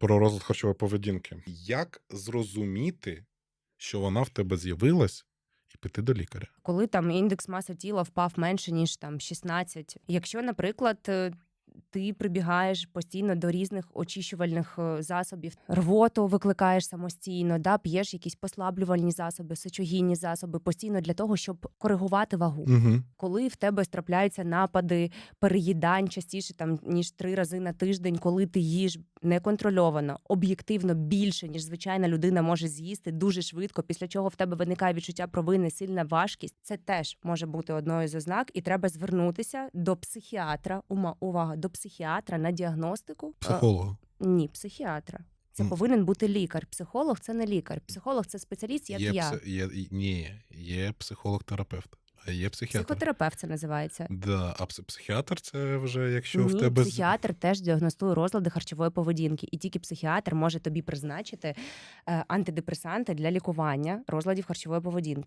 Про розлад харчової поведінки. Як зрозуміти, що вона в тебе з'явилась, і піти до лікаря? коли там індекс маси тіла впав менше ніж там 16. Якщо, наприклад, е, ти прибігаєш постійно до різних очищувальних е, засобів, рвоту викликаєш самостійно, да, п'єш якісь послаблювальні засоби, сечогінні засоби постійно для того, щоб коригувати вагу. Угу. Коли в тебе трапляються напади переїдань частіше там ніж три рази на тиждень, коли ти їш неконтрольовано, об'єктивно більше ніж звичайна людина може з'їсти дуже швидко, після чого в тебе виникає відчуття провини, сильна важкість. Це теж може бути одною з ознак, і треба звернутися до психіатра. Ума увага до психіатра на діагностику. Психолога. ні, психіатра. Це повинен бути лікар. Психолог це не лікар. Психолог це спеціаліст, як є, я. пси- є, ні, є психолог-терапевт, є психіатр. Психотерапевт це називається. Да, а психіатр це вже якщо Ні, в тебе психіатр теж діагностує розлади харчової поведінки, і тільки психіатр може тобі призначити е, антидепресанти для лікування розладів харчової поведінки.